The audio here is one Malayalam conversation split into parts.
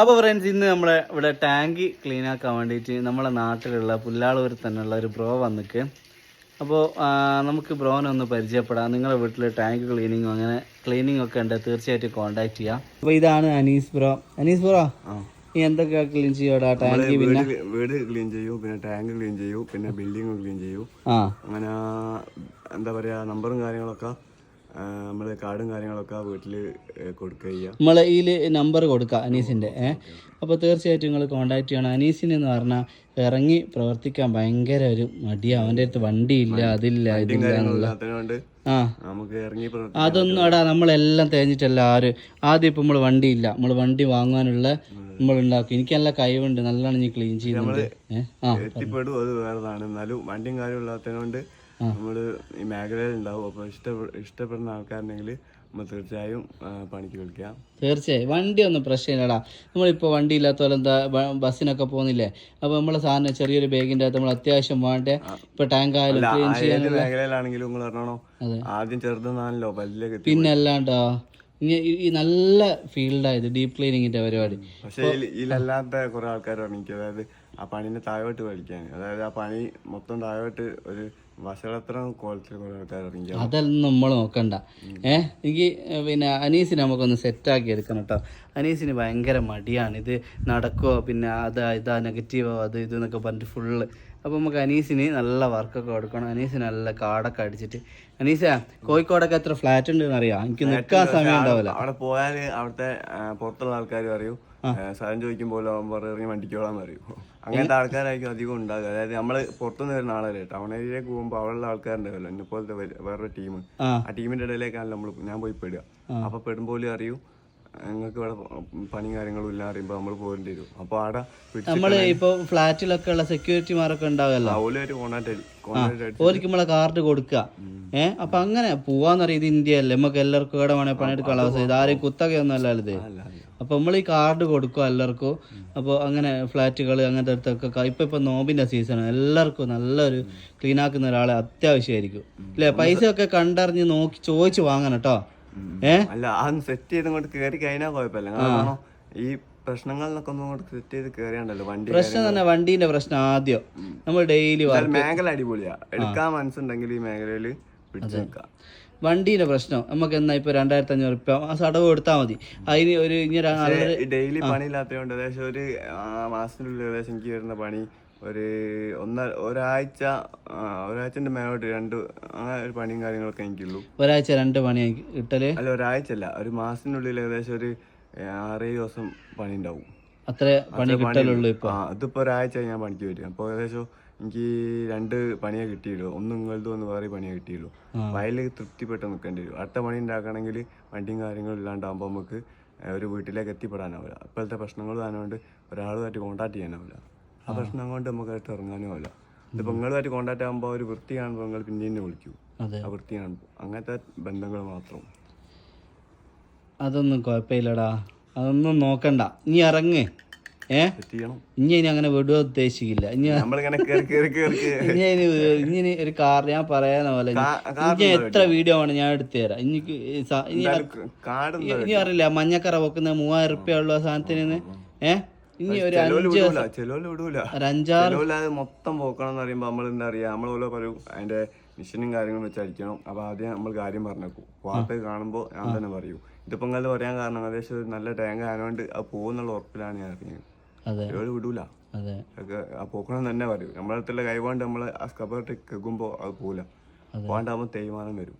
അപ്പോൾ ഫ്രണ്ട്സ് ഇന്ന് നമ്മളെ ഇവിടെ ടാങ്ക് ക്ലീൻ ആക്കാൻ വേണ്ടിയിട്ട് നമ്മളെ നാട്ടിലുള്ള പുല്ലാളൂർ തന്നെയുള്ള ഒരു ബ്രോ വന്നിക്ക്. അപ്പോൾ നമുക്ക് ബ്രോനെ ഒന്ന് പരിചയപ്പെടാം. നിങ്ങളുടെ വീട്ടിൽ ടാങ്ക് ക്ലീനിങ്ങും അങ്ങനെ ക്ലീനിങ് ഒക്കെ ഉണ്ട്. തീർച്ചയായിട്ടും കോൺടാക്ട് ചെയ്യാം. അപ്പോൾ ഇതാണ് അനീസ് ബ്രോ അനീസ് ബ്രോ നീ എന്തൊക്കെ ക്ലീൻ ചെയ്യോടാ ടാങ്ക് പിന്നെ? വീട് ക്ലീൻ ചെയ്യൂ പിന്നെ ടാങ്ക് ക്ലീൻ ചെയ്യൂ പിന്നെ ബിൽഡിംഗ് ക്ലീൻ ചെയ്യൂ. അങ്ങനെ എന്താ പറയാ നമ്പറും കാര്യങ്ങളൊക്കെ നമ്മൾ കാർഡും കാര്യങ്ങളൊക്കെ വീട്ടിൽ കൊടുക്കുക ചെയ്യുക നമ്മൾ ഇതിൽ നമ്പർ കൊടുക്കുക അനീസിന്റെ ഏഹ് അപ്പോൾ തീർച്ചയായിട്ടും നിങ്ങൾ കോൺടാക്ട് ചെയ്യണം. അനീസിന് എന്ന് പറഞ്ഞാൽ ഇറങ്ങി പ്രവർത്തിക്കാൻ ഭയങ്കര ഒരു മടിയാണ് അവന്റെ അടുത്ത് വണ്ടിയില്ല അതില്ല ഇതില്ല എന്നുള്ള. ആ. അതൊന്നും എടാ നമ്മളെല്ലാം തേഞ്ഞിട്ടല്ല ആര് ആദ്യം ഇപ്പം നമ്മൾ വണ്ടിയില്ല. നമ്മൾ വണ്ടി വാങ്ങാനുള്ള നമ്മൾ ഉണ്ടാക്കും. എനിക്ക് നല്ല കഴിവുണ്ട് നല്ലോണം ഞാൻ ക്ലീൻ ചെയ്യുന്നുണ്ട്. ആ എത്തിപ്പെടും. അത് വേറെതാണ്. എന്നാലും വണ്ടിയും കാര്യം ഇല്ലാത്തതിനോണ്ട് നമ്മൾ ഈ മേഖലയിൽ ഉണ്ടാവും അപ്പോൾ ഇഷ്ടപ്പെ ഇഷ്ടപ്പെടുന്ന ആൾക്കാരുണ്ടെങ്കിൽ നമ്മൾ തീർച്ചയായും പണിക്ക് വിളിക്കാം. തീർച്ചയായും. വണ്ടി ഒന്നും പ്രശ്നമില്ലടാ. നമ്മളിപ്പോൾ വണ്ടി ഇല്ലാത്ത പോലെ എന്താ ബസ്സിനൊക്കെ പോകുന്നില്ലേ? അപ്പോൾ നമ്മളെ സാധനം ചെറിയൊരു ബാഗിന്റെ അകത്ത് നമ്മൾ അത്യാവശ്യം വേണ്ടേ. ഇപ്പോൾ ടാങ്ക് ആയാലും ക്ലീൻ ചെയ്യാൻ ഏത് മേഖലയിലാണെങ്കിലും നിങ്ങൾ പറഞ്ഞോ. ആദ്യം ചെറുതെന്നാണല്ലോ വലിയ പിന്നെ അല്ലാണ്ടോ ഈ- നല്ല ഫീൽഡായത് ഡീപ് ക്ലീനിങ്ങിന്റെ പരിപാടി. പക്ഷേ ഇതിലല്ലാത്ത കുറെ ആൾക്കാർ എനിക്ക് അതായത് ആ പണിനെ താഴോട്ട് വലിക്കാൻ. അതായത് ആ പണി മൊത്തം താഴോട്ട് ഒരു ഇറങ്ങിക്കാം നമ്മൾ നോക്കണ്ട. ഏ? എനിക്ക് പിന്നെ അനീസിനെ നമുക്കൊന്ന് സെറ്റാക്കി എടുക്കണം കേട്ടോ അനീസിന് ഭയങ്കര മടിയാണ്. ഇത് നടക്കുമോ പിന്നെ അതാ ഇതാ നെഗറ്റീവോ അത് ഇത് എന്നൊക്കെ പറഞ്ഞിട്ട് ഫുള്ള് അപ്പോൾ നമുക്ക് അനീസിന് നല്ല വർക്കൊക്കെ കൊടുക്കണം. അനീസിന് നല്ല കാടൊക്കെ അടിച്ചിട്ട്. അനീസ കോഴിക്കോടൊക്കെ എത്ര ഫ്ലാറ്റ് ഉണ്ടെന്ന് അറിയാം? എനിക്ക് നിൽക്കാൻ സമയം ഉണ്ടാവില്ല. അവിടെ പോയാൽ അവിടുത്തെ പുറത്തുള്ള ആൾക്കാർ പറയൂ സ്ഥലം ചോദിക്കുമ്പോൾ ഇറങ്ങി വണ്ടിക്കോളാൻ പറയൂ. അങ്ങനത്തെ ആൾക്കാരായിരിക്കും അധികം ഉണ്ടാകുക അതായത് നമ്മൾ പുറത്തുനിന്ന് വരുന്ന ആളല്ലേ ടൗൺ ഏരിയയിലേക്ക് പോകുമ്പോൾ അവിടെയുള്ള ആൾക്കാരുണ്ടാവല്ലോ എന്നെ പോലത്തെ വേറൊരു ടീം. ആ. ആ ടീമിന്റെ ഇടയിലേക്കാണല്ലോ നമ്മൾ ഞാൻ പോയി പെടുക. അപ്പൊ പെടുമ്പോൾ അറിയൂ നിങ്ങൾക്ക് ഇവിടെ പണി കാര്യങ്ങളും ഇല്ല അറിയുമ്പോൾ നമ്മൾ പോകേണ്ടി വരും. അപ്പോൾ അവിടെ നമ്മൾ ഇപ്പൊ ഫ്ലാറ്റിലൊക്കെ ഉള്ള സെക്യൂരിറ്റിമാരൊക്കെ കോണ്ടാക്ട് ഓർക്ക് നമ്മളെ കാർഡ് കൊടുക്ക. ഏ അപ്പൊ അങ്ങനെ പോവാന്നറിയത് ഇന്ത്യ അല്ലേ? നമുക്ക് എല്ലാവർക്കും ഇവിടെ വേണേൽ പണിയെടുക്കാനുള്ള അവസ്ഥ ഇത് ആരെയും കുത്തകയൊന്നും അല്ല ഇത്. അപ്പൊ നമ്മൾ ഈ കാർഡ് കൊടുക്കും എല്ലാവർക്കും. അപ്പോൾ അങ്ങനെ ഫ്ലാറ്റുകൾ അങ്ങനത്തെ അടുത്തൊക്കെ ഇപ്പൊ ഇപ്പൊ നോമ്പിന്റെ സീസൺ എല്ലാവർക്കും നല്ലൊരു ക്ലീൻ ആക്കുന്ന ഒരാളെ അത്യാവശ്യമായിരിക്കും. അല്ലേ പൈസ ഒക്കെ കണ്ടറിഞ്ഞ് നോക്കി ചോദിച്ചു വാങ്ങണം കേട്ടോ അല്ല അത് സെറ്റ് ചെയ്ത് ഇങ്ങോട്ട് കയറി കഴിഞ്ഞാൽ കുഴപ്പമില്ല. കാരണം ഈ പ്രശ്നങ്ങളിലൊക്കെ ഒന്നും ഇങ്ങോട്ട് സെറ്റ് ചെയ്ത് കയറിയാണ്ടല്ലോ വണ്ടി പ്രശ്നം തന്നെ വണ്ടീന്റെ പ്രശ്നം ആദ്യം. നമ്മൾ ഡെയിലി മേഖല അടിപൊളിയാ. എടുക്കാൻ മനസ്സുണ്ടെങ്കിൽ ഈ മേഖലയിൽ പിടിച്ചു നിൽക്കാം. വണ്ടീന്റെ പ്രശ്നം. നമുക്ക് എന്നാ ഇപ്പൊ രണ്ടായിരത്തി അഞ്ഞൂറ് ഉറുപ്പ്യ. ആ സടവ് കൊടുത്താൽ മതി. അതിന് ഒരു ഇങ്ങനെ ഡെയിലി പണി ഇല്ലാത്തതുകൊണ്ട് ഏകദേശം ഒരു മാസത്തിനുള്ളിൽ ഏകദേശം എനിക്ക് വരുന്ന പണി ഒരു ഒന്ന ഒരാഴ്ച ഒരാഴ്ചന്റെ മേലോട്ട് രണ്ട് അങ്ങനെ ഒരു പണിയും കാര്യങ്ങളൊക്കെ എനിക്കുള്ളൂ. ഒരാഴ്ച രണ്ട് പണി കിട്ടൽ അല്ല ഒരാഴ്ച അല്ല ഒരു മാസത്തിനുള്ളിൽ ഏകദേശം ഒരു ആറേഴ് ദിവസം പണി ഉണ്ടാവും അത്ര പണി കിട്ടലുള്ളൂ ഇപ്പൊ? അതിപ്പോ ഒരാഴ്ച ഞാൻ പണിക്ക് വരും അപ്പൊ ഏകദേശം എനിക്ക് രണ്ട് പണിയെ കിട്ടിയുള്ളൂ. ഒന്ന് നിങ്ങളത് ഒന്ന് വേറെ പണിയെ കിട്ടിയുള്ളൂ. അതിൽ തൃപ്തിപ്പെട്ട് നിൽക്കേണ്ടി വരും. അടുത്ത പണി ഉണ്ടാക്കണമെങ്കിൽ വണ്ടിയും കാര്യങ്ങളും ഇല്ലാണ്ടാകുമ്പോൾ നമുക്ക് ഒരു വീട്ടിലേക്ക് എത്തിപ്പെടാനാവില്ല. ഇപ്പോഴത്തെ പ്രശ്നങ്ങൾ താനുകൊണ്ട് ഒരാളുമായിട്ട് കോൺടാക്ട് ചെയ്യാനാവില്ല. ആ പ്രശ്നം കൊണ്ട് നമുക്കായിട്ട് ഇറങ്ങാനും അല്ല ഇതിപ്പോൾ നിങ്ങളുമായിട്ട് കോണ്ടാക്ട് ആകുമ്പോൾ ഒരു വൃത്തി കാണുമ്പോൾ നിങ്ങൾ പിന്നെ വിളിക്കൂ. അതെ. ആ വൃത്തി കാണുമ്പോൾ അങ്ങനത്തെ ബന്ധങ്ങൾ മാത്രം. അതൊന്നും കുഴപ്പമില്ലടാ. അതൊന്നും നോക്കണ്ട. നീ ഇറങ്ങ്. ഏ? ഇനി ഇനി അങ്ങനെ വിടുക ഉദ്ദേശിക്കില്ല. ഇനി ഇനി ഇനി ഒരു കാർ ഞാൻ പറയുന്ന പോലെ ഇനി എത്ര വീഡിയോ ആണ് ഞാൻ എടുത്തു തരാം. ഇനി സ- ഇനി അറിയില്ല. മഞ്ഞക്കറ വെക്കുന്ന മൂവായിരം റുപ്യ ഉള്ള സാധനത്തിന് ഏ? ഇനി ഒരു അഞ്ചാറ് മൊത്തം പോക്കണം എന്ന് നമ്മൾ എന്താ പറയാ നമ്മൾ ഓരോ പറയും അതിന്റെ മിഷനും കാര്യങ്ങളും വെച്ചായിരിക്കണം. അപ്പൊ ആദ്യം നമ്മൾ കാര്യം പറഞ്ഞേക്കും. വാർത്ത കാണുമ്പോൾ ഞാൻ തന്നെ പറയൂ. ഇതിപ്പോ നിങ്ങൾ പറയാൻ കാരണം ഏകദേശം ഒരു നല്ല ടാങ്ക് ആയതുകൊണ്ട് അത് പോകുന്നുള്ള ഉറപ്പിലാണ് ഞാൻ അറിഞ്ഞത് വിടൂല. ആ പോക്കണം തന്നെ പറയൂ. നമ്മളെ അടുത്തുള്ള കൈകൊണ്ട് നമ്മൾ ആ സ്കബറിട്ട് കേൾക്കുമ്പോൾ അത് പോകില്ല പോകാണ്ടാകുമ്പോൾ തേയ്മാനം വരും.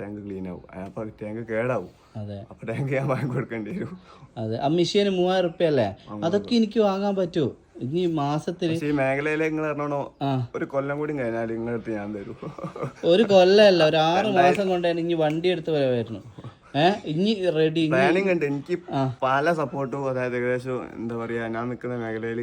ടാങ്ക് ക്ലീൻ ആവും. അപ്പൊ ടാങ്ക് കേടാവും. അതെ. അപ്പൊ ടാങ്ക് ഞാൻ വാങ്ങി കൊടുക്കേണ്ടി വരും. അതെ. ആ മെഷീന് മൂവായിരം റുപ്യ അല്ലേ അതൊക്കെ എനിക്ക് വാങ്ങാൻ പറ്റൂ? ഇനി മാസത്തിൽ ഈ നിങ്ങൾ പറഞ്ഞോ ഒരു കൊല്ലം കൂടി കഴിഞ്ഞാൽ നിങ്ങളടുത്ത് ഞാൻ തരും. ഒരു കൊല്ലല്ല ഒരു ആറ് മാസം കൊണ്ടാണ് ഇനി വണ്ടി എടുത്ത് വരവായിരുന്നു ഇനി റെഡി പ്ലാനിങ് ഉണ്ട്. എനിക്ക് പല സപ്പോർട്ടും അതായത് ഏകദേശം എന്താ പറയാ ഞാൻ നിൽക്കുന്ന മേഖലയിൽ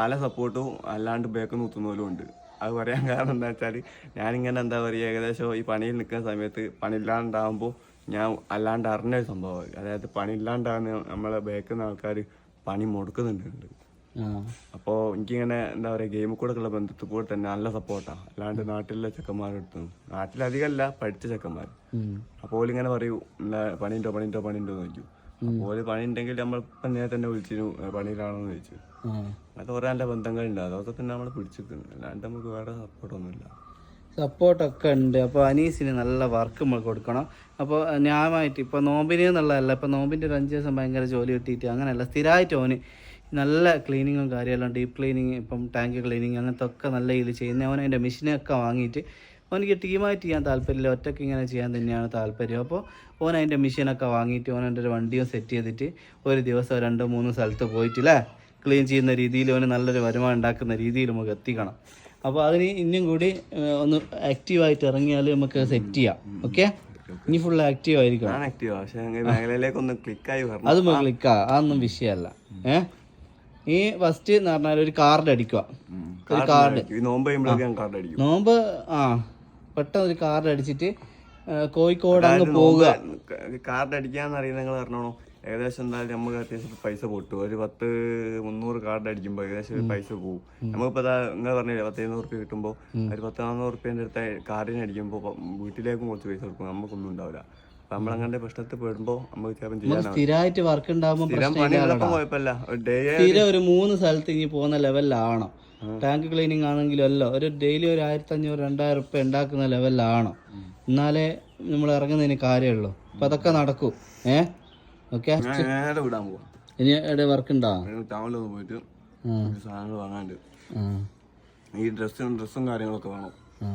പല സപ്പോർട്ടും അല്ലാണ്ട് ബേക്ക് നിർത്തുന്നവരും ഉണ്ട്. അത് പറയാൻ കാരണം എന്താ വെച്ചാൽ ഞാനിങ്ങനെ എന്താ പറയുക ഏകദേശം ഈ പണിയിൽ നിൽക്കുന്ന സമയത്ത് പണിയില്ലാണ്ടാകുമ്പോൾ ഞാൻ അല്ലാണ്ട് അറിഞ്ഞ ഒരു സംഭവം. അതായത് പണിയില്ലാണ്ടാകുന്ന നമ്മളെ ബേക്കുന്ന ആൾക്കാർ പണി മുടക്കുന്നുണ്ട് അപ്പോൾ എനിക്കിങ്ങനെ എന്താ പറയുക ഗെയിമിൽ കൂടെ ഉള്ള ബന്ധത്തിൽ കൂടെ തന്നെ നല്ല സപ്പോർട്ടാണ് അല്ലാണ്ട് നാട്ടിലെ ചെക്കന്മാരെടുത്തു നാട്ടിലധികമല്ല പഠിച്ച ചെക്കന്മാർ. അപ്പോൾ ഇങ്ങനെ പറയൂ എന്താ പണിയുണ്ടോ പണിയുണ്ടോ പണിയുണ്ടോ? എന്ന് ചോദിക്കും. ഒരു പണി ഉണ്ടെങ്കിൽ നമ്മൾ ഇപ്പം തന്നെ വിളിച്ചിരുന്നു പണിയിലാണെന്ന് ചോദിച്ചു. അങ്ങനത്തെ നല്ല എന്റെ ബന്ധങ്ങളുണ്ട്. അതൊക്കെ തന്നെ നമ്മൾ പിടിച്ചിട്ടുണ്ട്. അല്ലാണ്ട് നമുക്ക് വേറെ സപ്പോർട്ടൊന്നുമില്ല. സപ്പോർട്ടൊക്കെ ഉണ്ട്. അപ്പോൾ അനീസിന് നല്ല വർക്ക് നമ്മൾ കൊടുക്കണം. അപ്പോൾ ന്യായമായിട്ട് ഇപ്പോൾ നോമ്പിന് എന്നുള്ളതല്ല ഇപ്പോൾ നോമ്പിന്റെ ഒരു അഞ്ച് ദിവസം ഭയങ്കര ജോലി കിട്ടിയിട്ട് അങ്ങനെയല്ല സ്ഥിരമായിട്ട് ഓന് നല്ല ക്ലീനിങ്ങും കാര്യമെല്ലാം ഡീപ്പ് ക്ലീനിങ് ഇപ്പം ടാങ്ക് ക്ലീനിങ് അങ്ങനത്തെ ഒക്കെ നല്ല രീതിയിൽ ചെയ്യുന്ന. അവൻ അതിന്റെ മെഷീനൊക്കെ വാങ്ങിയിട്ട് അവനിക്ക് ടീമായിട്ട് ചെയ്യാൻ താല്പര്യമില്ല. ഒറ്റയ്ക്ക് ഇങ്ങനെ ചെയ്യാൻ തന്നെയാണ് താല്പര്യം. അപ്പോൾ ഓൻ അതിന്റെ മെഷീനൊക്കെ വാങ്ങിയിട്ട് ഓൻ എന്റെ ഒരു വണ്ടിയും സെറ്റ് ചെയ്തിട്ട് ഒരു ദിവസം രണ്ടോ മൂന്നോ സ്ഥലത്ത് പോയിട്ടില്ലേ? ക്ലീൻ ചെയ്യുന്ന രീതിയിൽ ഓന് നല്ലൊരു വരുമാനം ഉണ്ടാക്കുന്ന രീതിയിൽ നമുക്ക് എത്തിക്കണം. അപ്പോൾ അതിന് ഇനിയും കൂടി ഒന്ന് ആക്റ്റീവായിട്ട് ഇറങ്ങിയാൽ നമുക്ക് സെറ്റ് ചെയ്യാം. ഓക്കെ ഇനി ഫുൾ ആക്റ്റീവ് ആയിരിക്കണം. ഞാൻ ആക്റ്റീവ് പക്ഷേ ക്ലിക്കായി വരണം. അത് ക്ലിക്കാ അതൊന്നും വിഷയമല്ല. ഏ? ഈ ഫസ്റ്റ് എന്ന് പറഞ്ഞാൽ ഒരു കാർഡ് അടിക്കുക. ഒരു കാർഡ് നോമ്പ് ആ. പെട്ടെന്ന് ഒരു കാർഡ് അടിച്ചിട്ട് കോഴിക്കോട് അങ്ങ് പോവുക. കാർഡ് അടിക്കാന്ന് അറിയുന്ന നിങ്ങൾ പറഞ്ഞോളൂ. ഏകദേശം എന്തായാലും നമുക്ക് അത്യാവശ്യം പൈസ പൊട്ടും. ഒരു പത്ത് മുന്നൂറ് കാർഡ് അടിക്കുമ്പോൾ ഏകദേശം ഒരു പൈസ പോകും നമുക്കിപ്പോൾ നിങ്ങൾ പറഞ്ഞില്ലേ പത്ത് എഴുന്നൂറ് റുപ്യ കിട്ടുമ്പോൾ ഒരു പത്ത് നാന്നൂറ് റുപ്യന്റെ അടുത്ത് കാർഡിന് അടിക്കുമ്പോൾ വീട്ടിലേക്കും കുറച്ച് പൈസ കൊടുക്കും. നമുക്കൊന്നും ഉണ്ടാവില്ല. നമ്മൾ നമ്മളങ്ങനെ പ്രശ്നത്തിൽ പെടുമ്പോൾ നമുക്ക് സ്ഥിരമായിട്ട് വർക്ക് ഉണ്ടാകുമ്പോൾ കുഴപ്പമില്ല ഒരു മൂന്ന് സ്ഥലത്ത് ഇനി പോകുന്ന ലെവലിലാവണം ടാങ്ക് ക്ലീനിങ് ആണെങ്കിലും അല്ല. ഒരു ഡെയിലി ഒരു ആയിരത്തി അഞ്ഞൂറ് രണ്ടായിരം റുപ്യ ഉണ്ടാക്കുന്ന ലെവലിലാവണം എന്നാലേ നമ്മൾ ഇറങ്ങുന്നതിന് കാര്യമുള്ളൂ. അപ്പം അതൊക്കെ നടക്കും. ഏ? ഓക്കെ ഇനി എവിടെ വർക്ക് ഉണ്ടോ? ടൗണിലൊന്ന് പോയിട്ട് സാധനങ്ങൾ വാങ്ങാണ്ട് ഈ ഡ്രസ്സും ഡ്രസ്സും കാര്യങ്ങളൊക്കെ വേണം. ആ.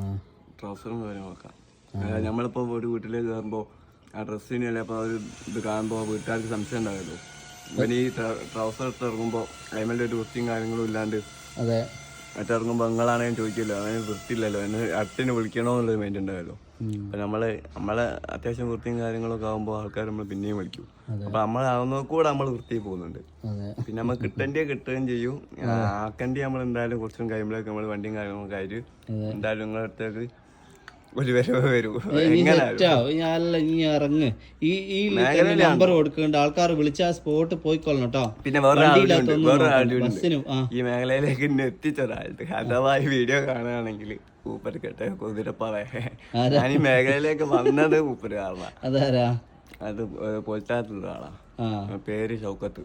ട്രൗസറും കാര്യങ്ങളൊക്കെ. നമ്മളിപ്പോൾ ഒരു വീട്ടിലേക്ക് കയറുമ്പോൾ ആ ഡ്രസ്സിന് ചിലപ്പോൾ ഒരു ഇത് കാണുമ്പോൾ വീട്ടുകാർക്ക് സംശയം ഉണ്ടാവുമല്ലോ. ഇവൻ ഈ ട്രൗസർ ഇട്ട് ഇറങ്ങുമ്പോൾ അതിമേലെ ഒരു വൃത്തിയും കാര്യങ്ങളും ഇല്ലാണ്ട് അതെ. മറ്റിറങ്ങുമ്പോൾ നിങ്ങളാണെങ്കിൽ ചോദിക്കില്ലോ. അവന് വൃത്തിയില്ലല്ലോ. എന്നെ അട്ടിന് വിളിക്കണോന്നുള്ളൊരു മൈൻഡ് ഉണ്ടാവല്ലോ അപ്പൊ നമ്മൾ നമ്മളെ അത്യാവശ്യം വൃത്തിയും കാര്യങ്ങളൊക്കെ ആകുമ്പോൾ ആൾക്കാർ നമ്മൾ പിന്നെയും വിളിക്കും. അപ്പൊ നമ്മളാവുന്ന കൂടെ നമ്മൾ വൃത്തിയിൽ പോകുന്നുണ്ട്. പിന്നെ നമ്മൾ കിട്ടേണ്ടിയ കിട്ടുകയും ചെയ്യും. ആക്കണ്ടി നമ്മൾ എന്തായാലും കുറച്ചും കഴിയുമ്പോഴേക്ക് നമ്മൾ വണ്ടിയും കാര്യങ്ങളൊക്കെ ആയിട്ട് എന്തായാലും നിങ്ങളുടെ അടുത്തേക്ക് ഒരു വരവ് വരും. ഇനി ഇറങ്ങ്. ഈ ഈ നമ്പർ കൊടുക്കേണ്ട ആൾക്കാർ വിളിച്ചാ സ്പോട്ട് പോയിക്കൊള്ളണം കേട്ടോ പിന്നെ വേറെ ഈ മേഖലയിലേക്ക് എന്നെ എത്തിച്ച അഥവാ വീഡിയോ കാണുകയാണെങ്കിൽ ഊപ്പർ കേട്ടെ കുതിരപ്പാവേ. ഞാൻ ഈ മേഖലയിലേക്ക് വന്നത് ഊപ്പർ കാരണം അതാരാ? അത് പൊലിത്താത്തുള്ള ആളാ പേര് ഷൗക്കത്ത്.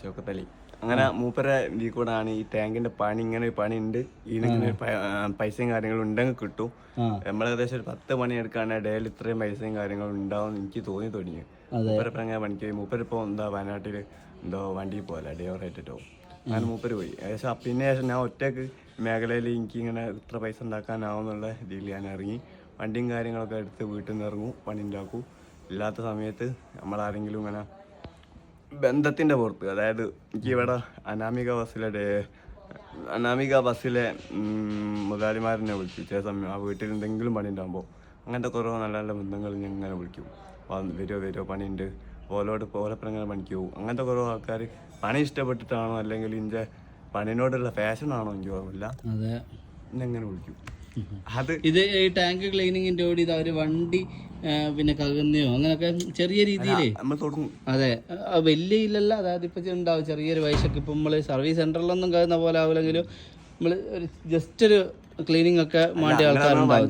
ഷൗക്കത്തലി. അങ്ങനെ മൂപ്പരെ ഇതിൽ കൂടാണ് ഈ ടാങ്കിന്റെ പണി ഇങ്ങനെ ഒരു പണി ഉണ്ട് ഇതിനിങ്ങനെ ആ, പൈസയും കാര്യങ്ങളും ഉണ്ടെങ്കിൽ കിട്ടും. നമ്മൾ ഏകദേശം ഒരു പത്ത് മണി എടുക്കുകയാണെങ്കിൽ ഡേയിൽ ഇത്രയും പൈസയും കാര്യങ്ങളും ഉണ്ടാവും എനിക്ക് തോന്നി തുടങ്ങി. മൂപ്പരപ്പം അങ്ങനെ പണിക്ക് പോയി? മൂപ്പരിപ്പോ എന്താ വയനാട്ടിൽ എന്തോ വണ്ടി പോലെ ഡ്രൈവറായിട്ടോ അങ്ങനെ മൂപ്പര് പോയി. ഏകദേശം പിന്നെ ശേഷം ഞാൻ ഒറ്റയ്ക്ക് മേഖലയിൽ എനിക്ക് ഇങ്ങനെ ഇത്ര പൈസ ഉണ്ടാക്കാനാവും എന്നുള്ള രീതിയിൽ ഞാൻ ഇറങ്ങി. വണ്ടിയും കാര്യങ്ങളൊക്കെ എടുത്ത് വീട്ടിൽ നിന്ന് ഇറങ്ങും പണി ഉണ്ടാക്കും. ഇല്ലാത്ത സമയത്ത് നമ്മളാരെങ്കിലും ഇങ്ങനെ ബന്ധത്തിന്റെ പുറത്ത്. അതായത് എനിക്ക് ഇവിടെ അനാമിക ബസ്സിലെ ഡേ- അനാമിക ബസ്സിലെ മുതലാളിമാരനെ വിളിച്ചു ചില സമയം ആ വീട്ടിൽ എന്തെങ്കിലും പണി ഉണ്ടാകുമ്പോൾ അങ്ങനത്തെ കുറേ നല്ല നല്ല ബന്ധങ്ങൾ ഞാൻ ഇങ്ങനെ വിളിക്കും. വരുമോ വരുമോ പണിയുണ്ട്. ഓലോട് ഓലപ്പനങ്ങനെ പണിക്ക് പോകും അങ്ങനത്തെ കുറേ ആൾക്കാർ പണി ഇഷ്ടപ്പെട്ടിട്ടാണോ അല്ലെങ്കിൽ ഇതിന്റെ പണിനോടുള്ള ഫാഷനാണോ എനിക്ക് ഓർമ്മയില്ല. അതെ. എന്നെ അങ്ങനെ വിളിക്കും. അത് ഇത് ഈ ടാങ്ക് ക്ലീനിങ്ങിന്റെ കൂടി ഇത് അവർ വണ്ടി പിന്നെ കകുന്നയോ അങ്ങനൊക്കെ ചെറിയ രീതിയിലേ? അതെ. വലിയ ഇല്ലല്ല. അതായത് ഇപ്പൊ ഉണ്ടാവും ചെറിയൊരു വയസ്സൊക്കെ ഇപ്പൊ നമ്മൾ സർവീസ് സെന്ററിലൊന്നും കയറുന്ന പോലെ ആവില്ലെങ്കിലും നമ്മൾ ഒരു ജസ്റ്റ് ഒരു ക്ലീനിങ് ഒക്കെ വേണ്ട ആൾക്കാരുണ്ടാവും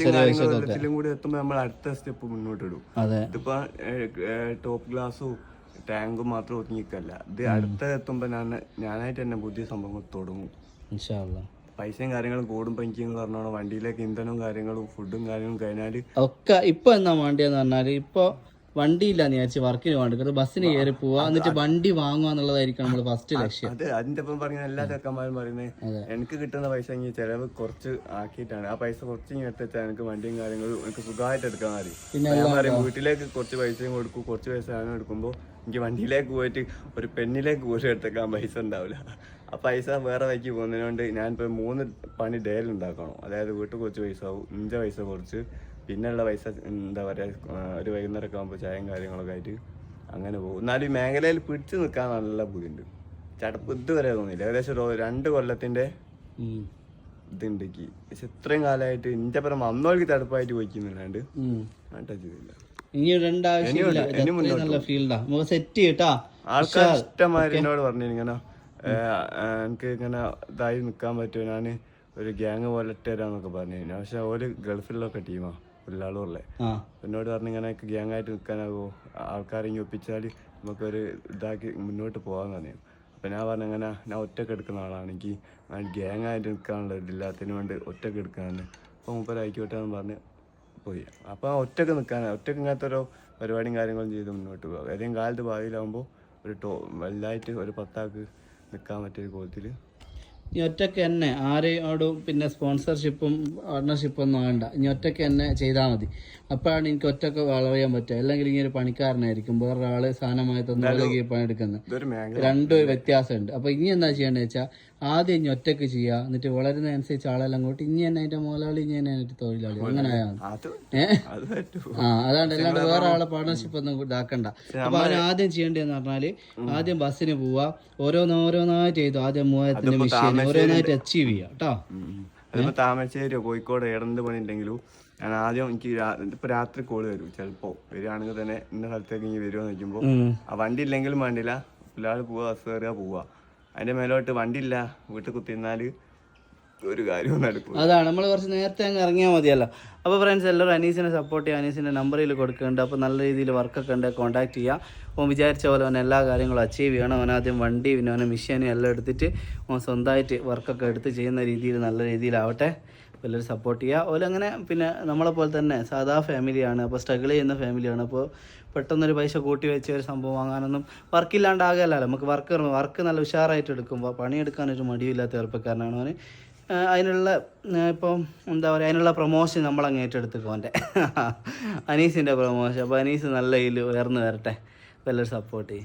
ചെറിയ കൂടി എത്തുമ്പോൾ നമ്മൾ അടുത്ത സ്റ്റെപ്പ് മുന്നോട്ട് ഇടും അതെ. ഇതിപ്പോ ടോപ്പ് ഗ്ലാസ്സും ടാങ്കും മാത്രം ഒതുങ്ങിക്കല്ല. ഇത് അടുത്ത എത്തുമ്പോ ഞാൻ ഞാനായിട്ട് തന്നെ പുതിയ സംഭവങ്ങൾ തുടങ്ങും. ഇൻഷാല്ല പൈസയും കാര്യങ്ങളും കൂടുമ്പോ എനിക്ക് നിങ്ങൾ വണ്ടിയിലേക്ക് ഇന്ധനവും കാര്യങ്ങളും ഫുഡും കാര്യങ്ങളും കഴിഞ്ഞാൽ ഒക്കെ ഇപ്പൊ എന്നാ വേണ്ടിയെന്ന് പറഞ്ഞാൽ ഇപ്പൊ വണ്ടിയില്ല എന്ന് വിചാരിച്ച് വർക്കിന് വേണ്ടത് ബസ്സിന് കയറി പോവാ എന്നിട്ട് വണ്ടി വാങ്ങുക എന്നുള്ളതായിരിക്കും നമ്മൾ ഫസ്റ്റ് ലക്ഷ്യം. അതെ അതിന്റെ ഒപ്പം പറഞ്ഞ എല്ലാ ചെക്കന്മാരും പറയുന്നത് എനിക്ക് കിട്ടുന്ന പൈസ ഇങ്ങനെ ചെലവ് കുറച്ച് ആക്കിയിട്ടാണ്. ആ പൈസ കുറച്ച് ഇങ്ങനെ എടുത്താൽ എനിക്ക് വണ്ടിയും കാര്യങ്ങളും എനിക്ക് സുഖമായിട്ട് എടുക്കാൻ മതി. പിന്നെ ഞാൻ പറയും വീട്ടിലേക്ക് കുറച്ച് പൈസയും കൊടുക്കും കുറച്ച് പൈസ എടുക്കുമ്പോൾ എനിക്ക് വണ്ടിയിലേക്ക് പോയിട്ട് ഒരു പെണ്ണിലേക്ക് പോലും എടുത്തേക്കാൻ പൈസ ഉണ്ടാവില്ല. ആ പൈസ വേറെ വഴിക്ക് പോകുന്നതിനോണ്ട് ഞാനിപ്പോൾ മൂന്ന് പണി ഡേയിൽ ഉണ്ടാക്കണം. അതായത് വീട്ടിൽ കുറച്ച് പൈസ ആവും ഇഞ്ച പൈസ കുറച്ച് പിന്നെയുള്ള പൈസ എന്താ പറയുക ഒരു വൈകുന്നേരമൊക്കെ ആകുമ്പോൾ ചായയും കാര്യങ്ങളൊക്കെ ആയിട്ട് അങ്ങനെ പോകും. എന്നാലും ഈ മേഖലയിൽ പിടിച്ചു നിൽക്കാൻ നല്ല ബുദ്ധിമുണ്ട് ചടപ്പ് ഇതുവരെ തോന്നിയില്ല. ഏകദേശം ഒരു രണ്ട് കൊല്ലത്തിന്റെ ഉം. ഇതുണ്ട് പക്ഷെ ഇത്രയും കാലമായിട്ട് ഇന്റെ പരം വന്നവർക്ക് തടുപ്പായിട്ട് പോയിക്കുന്നില്ലാണ്ട് ചെയ്തില്ല. ഇനി ഫീൽഡാ സെറ്റ് ചെയ്യട്ടാ ആൾക്കാർ ഇഷ്ടമാതിരി എന്നോട് പറഞ്ഞു ഇങ്ങനെ എനിക്ക് ഇങ്ങനെ ഇതായി നിൽക്കാൻ പറ്റുമോ ഞാൻ ഒരു ഗ്യാങ് പോലെ ഇട്ടുതരാന്നൊക്കെ പറഞ്ഞു. കഴിഞ്ഞാൽ പക്ഷെ ഓര് ഗൾഫിലൊക്കെ ടീമാ ഉള്ളാളുള്ളേ എന്നോട് പറഞ്ഞു ഇങ്ങനെ ഗ്യാങ് ആയിട്ട് നിൽക്കാനാകുമോ ആൾക്കാരെ ഒപ്പിച്ചാൽ നമുക്കൊരു ഇതാക്കി മുന്നോട്ട് പോകാൻ പറഞ്ഞു. അപ്പം ഞാൻ പറഞ്ഞു അങ്ങനെ ഞാൻ ഒറ്റയ്ക്ക് എടുക്കുന്ന ആളാണെങ്കിൽ എനിക്ക് ഗ്യാങ് ആയിട്ട് നിൽക്കാനുള്ള ഇതില്ലാത്തതിന് വേണ്ടി ഒറ്റയ്ക്ക് എടുക്കാനാണ് അപ്പോൾ മുപ്പത് ആയിക്കോട്ടെ എന്ന് പറഞ്ഞ് പോയി. അപ്പോൾ ഒറ്റയ്ക്ക് നിൽക്കാൻ ഒറ്റയ്ക്ക് ഇങ്ങനത്തെ ഓരോ പരിപാടിയും കാര്യങ്ങളും ചെയ്ത് മുന്നോട്ട് പോകുക ഏതെങ്കിലും കാലത്ത് ഭാവിയിലാകുമ്പോൾ ഒരു ടോ വലുതായിട്ട് ഒരു പത്താക്ക് നിൽക്കാൻ പറ്റിയ കോലത്തിൽ ഇനി ഒറ്റയ്ക്ക് തന്നെ ആരെയോടും പിന്നെ സ്പോൺസർഷിപ്പും പാർട്ണർഷിപ്പും ഒന്നും വേണ്ട ഇനി ഒറ്റയ്ക്ക് തന്നെ ചെയ്താൽ മതി. അപ്പോഴാണ് എനിക്ക് ഒറ്റയ്ക്ക് വളരാൻ പറ്റുക. അല്ലെങ്കിൽ ഇങ്ങനെ ഒരു പണിക്കാരനായിരിക്കും. വേറൊരാൾ സാധനമായി തന്നു പണിയെടുക്കുന്നത് ഇതൊരു മേഖല. രണ്ടും ഒരു വ്യത്യാസമുണ്ട്. അപ്പൊ ഇനി എന്താ ചെയ്യേണ്ടത് വെച്ചാൽ ആദ്യം ഇനി ഒറ്റയ്ക്ക് ചെയ്യുക എന്നിട്ട് വളരുന്നതനുസരിച്ച് ആളെല്ലാം കൂട്ടി ഇനി തന്നെ അതിന്റെ മുതലാളി ഇനി തന്നെ അതിന്റെ തൊഴിലാളി. അങ്ങനെ ആയാൽ ആ അതാണ്ട് അല്ലാണ്ട് വേറെ ആളെ പാർട്ണർഷിപ്പ് ഒന്നും ഇതാക്കണ്ട. അപ്പൊ അവൻ ആദ്യം ചെയ്യേണ്ടതെന്ന് പറഞ്ഞാൽ ആദ്യം ബസ്സിന് പോവാ. ഓരോന്നോരോന്നായി ചെയ്തു. ആദ്യം മൂവായിരത്തിന്റെ മെഷീൻ ഓരോന്നായിട്ട് അച്ചീവ് ചെയ്യാം കേട്ടോ അതിപ്പോ താമരശ്ശേരിയോ കോഴിക്കോട് ഏടന്ത് പണി ഉണ്ടെങ്കിലും ഞാൻ ആദ്യം എനിക്ക് ഇപ്പൊ രാത്രി കോൾ വരും ചിലപ്പോ. വരികയാണെങ്കിൽ തന്നെ ഇന്ന സ്ഥലത്തേക്ക് ഇനി വരുമോ നോക്കുമ്പോ ആ വണ്ടി ഇല്ലെങ്കിലും വേണ്ടില്ല. പിള്ളേർ പോവാ ബസ് കയറുക പോവാ. അതിന്റെ മേലോട്ട് വണ്ടി ഇല്ല വീട്ടിൽ കുത്തിരുന്നാൽ ഒരു കാര്യവും നടക്കും അതാണ്. നമ്മൾ കുറച്ച് നേരത്തെ അങ്ങ് ഇറങ്ങിയാൽ മതിയല്ലോ. അപ്പോൾ ഫ്രണ്ട്സ് എല്ലാവരും അനീസിനെ സപ്പോർട്ട് ചെയ്യുക അനീസിന്റെ നമ്പറിൽ കൊടുക്കുന്നുണ്ട് അപ്പോൾ നല്ല രീതിയിൽ വർക്കൊക്കെ ഉണ്ട്. കോൺടാക്ട് ചെയ്യുക ഓൻ വിചാരിച്ച പോലെ അവൻ എല്ലാ കാര്യങ്ങളും അച്ചീവ് ചെയ്യണം. അവൻ ആദ്യം വണ്ടി പിന്നെ അവനെ മെഷീനും എല്ലാം എടുത്തിട്ട് ഓൻ സ്വന്തമായിട്ട് വർക്കൊക്കെ എടുത്ത് ചെയ്യുന്ന രീതിയിൽ നല്ല രീതിയിലാവട്ടെ. എല്ലാവരും സപ്പോർട്ട് ചെയ്യുക. ഓല അങ്ങനെ പിന്നെ നമ്മളെ പോലെ തന്നെ സാധാ ഫാമിലിയാണ് അപ്പോൾ സ്ട്രഗിൾ ചെയ്യുന്ന ഫാമിലിയാണ് അപ്പോൾ പെട്ടെന്നൊരു പൈസ കൂട്ടി വെച്ച് ഒരു സംഭവം വാങ്ങാനൊന്നും വർക്കില്ലാണ്ടാകല്ലോ നമുക്ക് വർക്ക് വർക്ക് നല്ല ഉഷാറായിട്ട് എടുക്കുമ്പോൾ പണിയെടുക്കാനൊരു മടിയില്ലാത്ത ചെറുപ്പക്കാരനാണ് അവന് അതിനുള്ള ഇപ്പം എന്താ പറയുക അതിനുള്ള പ്രൊമോഷൻ നമ്മൾ അങ്ങ് ഏറ്റെടുത്തുക്കോ അവന്റെ അനീസിന്റെ പ്രൊമോഷൻ അപ്പോൾ അനീസ് നല്ല ഇതിൽ ഉയർന്നു വരട്ടെ. എല്ലാവരും സപ്പോർട്ട് ചെയ്യും.